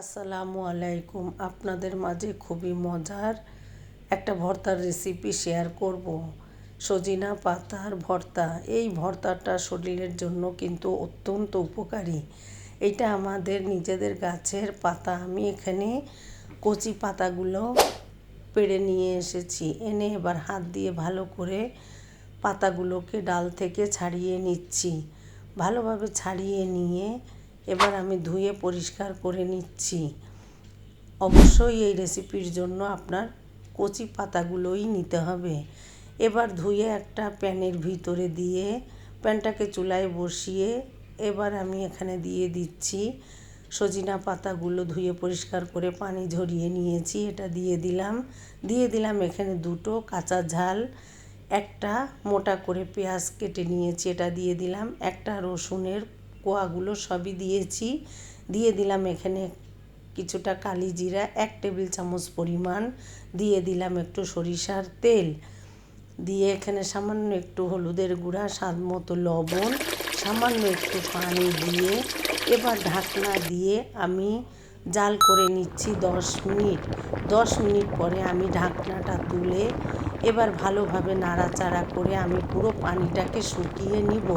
আসসালামু আলাইকুম। আপনাদের মাঝে খুবই মজার একটা ভর্তার রেসিপি শেয়ার করব। সজিনা পাতার ভর্তা। এই ভর্তাটা শরীরের জন্য কিন্তু অত্যন্ত উপকারী। এটা আমাদের নিজেদের গাছের পাতা। আমি এখানে কচি পাতাগুলো পেড়ে নিয়ে এসেছি। এনে এবার হাত দিয়ে ভালো করে পাতাগুলোকে ডাল থেকে ছাড়িয়ে নিচ্ছি। ভালোভাবে ছাড়িয়ে নিয়ে এবার আমি ধুয়ে পরিষ্কার করে নিচ্ছি। অবশ্যই এই রেসিপির জন্য আপনার কচি পাতাগুলোই নিতে হবে। এবার ধুয়ে একটা প্যানের ভিতরে দিয়ে প্যানটাকে চুলায় বসিয়ে এবার আমি এখানে দিয়ে দিচ্ছি সজিনা পাতাগুলো ধুয়ে পরিষ্কার করে পানি ঝরিয়ে নিয়েছি, এটা দিয়ে দিলাম। দিয়ে দিলাম এখানে দুটো কাঁচা ঝাল, একটা মোটা করে পেঁয়াজ কেটে নিয়েছি, এটা দিয়ে দিলাম, একটা রসুনের কোয়াগুলো সবই দিয়েছি। দিয়ে দিলাম এখানে কিছুটা কালি জিরা, এক টেবিল চামচ পরিমাণ। দিয়ে দিলাম একটু সরিষার তেল। দিয়ে এখানে সামান্য একটু হলুদের গুঁড়া, স্বাদ মতো লবণ, সামান্য একটু পানি দিয়ে এবার ঢাকনা দিয়ে আমি জাল করে নিচ্ছি দশ মিনিট। দশ মিনিট পরে আমি ঢাকনাটা তুলে এবার ভালোভাবে নাড়াচাড়া করে আমি পুরো পানিটাকে শুকিয়ে নিব।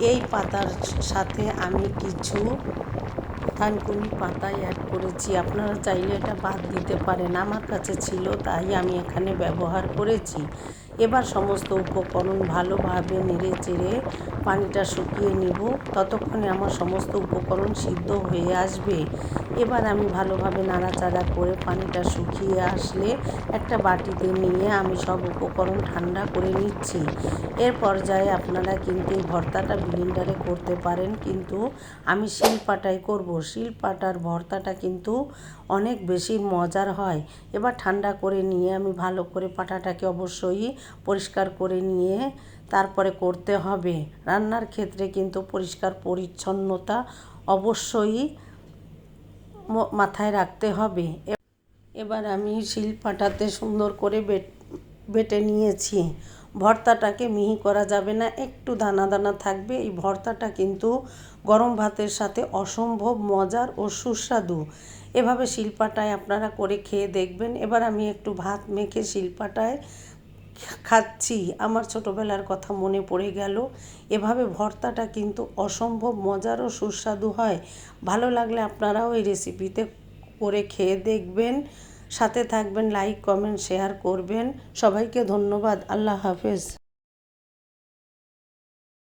এই পাতার সাথে আমি কিছু থানকুনি পাতা অ্যাড করেছি। আপনারা চাইলে এটা বাদ দিতে পারেন। আমার কাছে ছিল, তাই আমি এখানে ব্যবহার করেছি। এবার সমস্ত উপকরণ ভালোভাবে নেড়ে চেড়ে পানিটা শুকিয়ে নিব। ততক্ষণে আমার সমস্ত উপকরণ সিদ্ধ হয়ে আসবে। এবার আমি ভালোভাবে নাড়াচাড়া করে পানিটা শুকিয়ে আসলে একটা বাটিতে নিয়ে আমি সব উপকরণ ঠান্ডা করে নিচ্ছি। এর পর্যায়ে আপনারা কিন্তু এই ভর্তাটা ব্লিন্ডারে করতে পারেন, কিন্তু আমি শিলপাটাই করব। শিলপাটার ভর্তাটা কিন্তু অনেক বেশি মজার হয়। এবার ঠান্ডা করে নিয়ে আমি ভালো করে পাটাটাকে অবশ্যই পরিষ্কার করে নিয়ে তারপরে করতে হবে। রান্নার ক্ষেত্রে কিন্তু পরিষ্কার পরিচ্ছন্নতা অবশ্যই মাথায় রাখতে হবে। এবার আমি শিলপাটাতে সুন্দর করে বেটে নিয়েছি। ভর্তাটাকে মিহি করা যাবে না, একটু দানা দানা থাকবে। এই ভর্তাটা কিন্তু গরম ভাতের সাথে অসম্ভব মজার ও সুস্বাদু। এভাবে শিলপাটায় আপনারা করে খেয়ে দেখবেন। এবার আমি একটু ভাত মেখে শিলপাটায় খাচ্ছি। আমার ছোটোবেলার কথা মনে পড়ে গেল। এভাবে ভর্তাটা কিন্তু অসম্ভব মজার ও সুস্বাদু হয়। ভালো লাগলে আপনারাও এই রেসিপিতে করে খেয়ে দেখবেন। সাথে থাকবেন লাইক কমেন্ট শেয়ার করবেন। সবাইকে ধন্যবাদ। আল্লাহ হাফেজ।